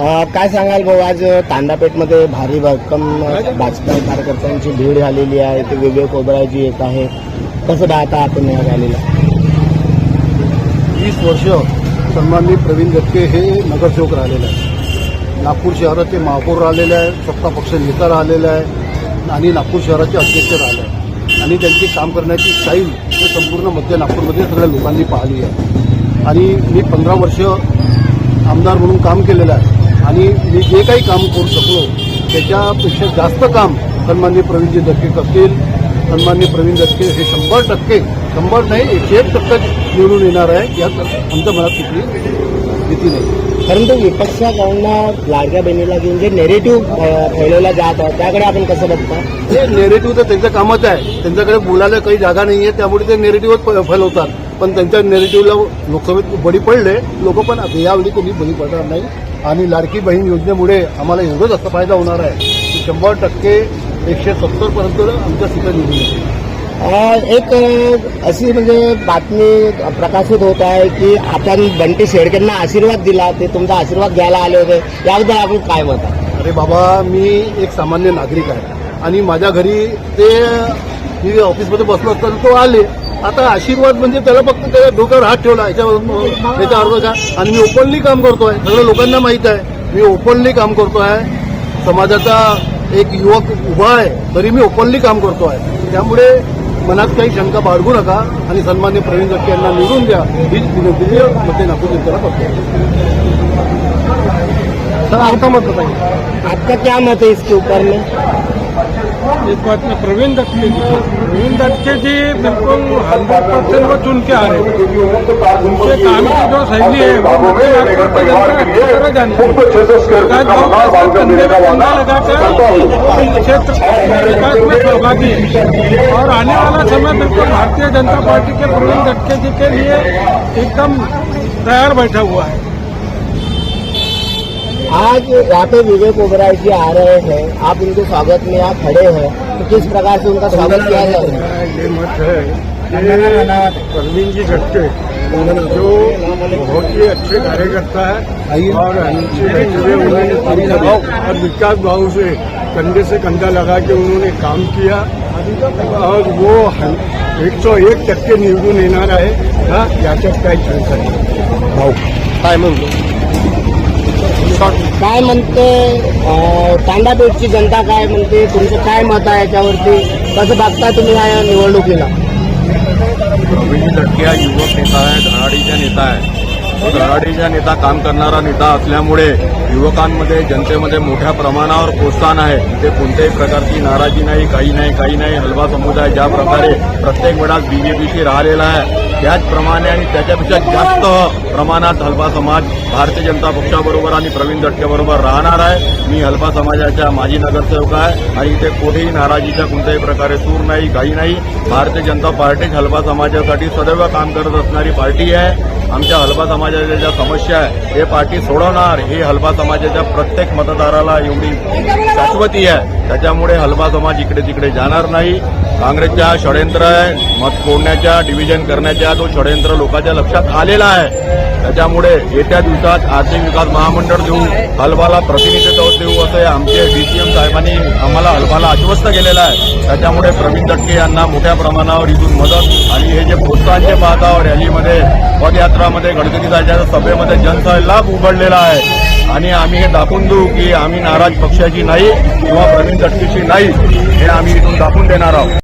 काय सांगाल भाऊ आज तांडापेठमध्ये भारी भक्कम भाजपा कार्यकर्त्यांची भीड झालेली आहे ते विवेक ओबरायजी येत आहे. कसं पाहता आपण या रॅलीला वीस वर्ष सन्माननीय प्रवीण दत्ते हे नगरसेवक राहिलेले आहे नागपूर शहराचे महापौर राहिलेले आहे सत्ता पक्ष नेता राहिलेला आहे आणि नागपूर शहराचे अध्यक्ष राहिले आहे आणि त्यांची काम करण्याची स्टाईल हे संपूर्ण मध्य नागपूरमध्ये सगळ्या लोकांनी पाहिली आहे. आणि मी पंधरा वर्ष आमदार म्हणून काम केलेलं आहे. आणि मी जे काही काम करू शकलो त्याच्यापेक्षा जास्त काम सन्माननीय प्रवीणजी दत्ते करतील. सन्माननीय प्रवीण दत्ते हे शंभर टक्के शंभर नाही एकशे एक टक्के निवडून येणार आहे. यात आमच्या मनात कुठली भीती नाही. परंतु विपक्षाकडनं लाडक्या बहिणीला घेऊन जे नेरेटिव्ह फैलवला जात आहे त्याकडे आपण कसं बघता? हे नेरेटिव्ह तर त्यांचं कामच आहे. त्यांच्याकडे बोलायला काही जागा नाही आहे त्यामुळे ते नेरेटिव्हच फैलवतात. पण त्यांच्या नेरेटिव्हला लोकसभेत बळी पडले लोक पण यावेळी कोणी बळी पडणार नाही. आणि लाडकी बहीण योजनेमुळे आम्हाला एवढं जास्त फायदा होणार आहे की शंभर टक्के एकशे सत्तरपर्यंत आमच्या सीटा निवडून येतील एक अशी म्हणजे बातमी प्रकाशित होत आहे की आपण बंटी शेडकेंना आशीर्वाद दिला ते तुमचा आशीर्वाद घ्यायला आले होते. याबद्दल आपण काय मत अरे बाबा मी एक सामान्य नागरिक आहे आणि माझ्या घरी ते मी ऑफिसमध्ये बसलो असताना तो आले. आता आशीर्वाद म्हणजे त्याला फक्त त्याच्या डोक्यावर हात ठेवला याच्यावर अर्थ का आणि मी ओपनली काम करतोय सगळं लोकांना माहीत आहे. मी ओपनली काम करतोय. समाजाचा एक युवक उभा आहे तरी मी ओपनली काम करतोय. त्यामुळे मनात काही शंका बाळगू नका आणि सन्मान्य प्रवीण दत्ते यांना निवडून द्या. हीच विनंती मी मध्ये नागपूर जनतेला करतो सर आपका मत बताइए. आपका क्या मत है इसके ऊपर में? इस बात में प्रवीण दत्ते जी। प्रवीण दत्ते जी बिल्कुल हंड्रेड परसेंट वो चुन के आ रहे हैं। उनके काम की जो शैली है वो कंधे में कंधा लगाकर क्षेत्र विकास में सहभागी है। और आने वाला समय बिल्कुल भारतीय जनता पार्टी के प्रवीण दत्ते जी के लिए एकदम तैयार बैठा हुआ है। आज यहाँ पे विवेक ओबराय जी आ रहे हैं। आप उनके स्वागत में यहाँ खड़े हैं। तो किस प्रकार से उनका स्वागत किया जाएगा ये मत है। कि प्रवीण जी दत्ते जो बहुत ही अच्छे कार्यकर्ता है और उन्होंने और विकास भाव से कंधे से कंधा लगा के उन्होंने काम किया। और वो एक सौ एक टक्के निवडून येणार आहे हा याच्यात काही शंका नाही भाऊ काय म्हणतो काय म्हणते? अं, तांडापेठची जनता काय म्हणते? तुमचं काय मत आहे याच्यावरती? कसं बघता तुम्ही या निवडणुकीला? युवक नेता आहे धनाडीचा नेता आहे तो नेता काम करणारा नेता असल्यामुळे युवकांमध्ये जनतेमध्ये मोठ्या प्रमाणावर प्रोत्साहन आहे. ते कोणत्याही प्रकारची नाराजी नाही काही नाही काही नाही. हलवा समुदाय ज्या प्रकारे प्रत्येक वेळात बीजेपीशी राहिलेला आहे त्याचप्रमाणे आणि त्याच्यापेक्षा जास्त प्रमाणात हलवा समाज भारतीय जनता पक्षाबरोबर आणि प्रवीण दटकेबरोबर राहणार आहे. मी हलवा समाजाच्या माजी नगरसेवक आहे आणि इथे कोठेही नाराजीच्या कोणत्याही प्रकारे सूर नाही काही नाही. भारतीय जनता पार्टीच हलवा समाजासाठी सदैव काम करत असणारी पार्टी आहे. आमच्या हलवा समाज समाजाच्या ज्या समस्या आहे हे पार्टी सोडवणार. हे हलबा समाजाच्या प्रत्येक मतदाराला एवढी शाश्वती आहे. त्याच्यामुळे हलबा समाज इकडे तिकडे जाणार नाही. काँग्रेसच्या षडयंत्र आहे. मत फोडण्याच्या डिव्हिजन करण्याच्या तो षडयंत्र लोकांच्या लक्षात आलेला आहे. त्याच्यामुळे येत्या दिवसात आर्थिक विकास महामंडळ देऊ हलबाला प्रतिनिधित्व देऊ असं आमचे डीसीएम साहेबांनी आम्हाला हलबाला आश्वस्त केलेलं आहे. त्याच्यामुळे प्रवीण दटके यांना मोठ्या प्रमाणावर इथून मदत आणि हे जे प्रोत्साहनचे पाहता रॅलीमध्ये पदयात्रामध्ये राज्याच्या सभेमध्ये जनता लाभ उघडलेला आहे. आणि आम्ही हे दाखवून देऊ की आम्ही नाराज पक्षाची नाही किंवा प्रवीण दटकेची नाही हे आम्ही इथून दाखवून देणार आहोत.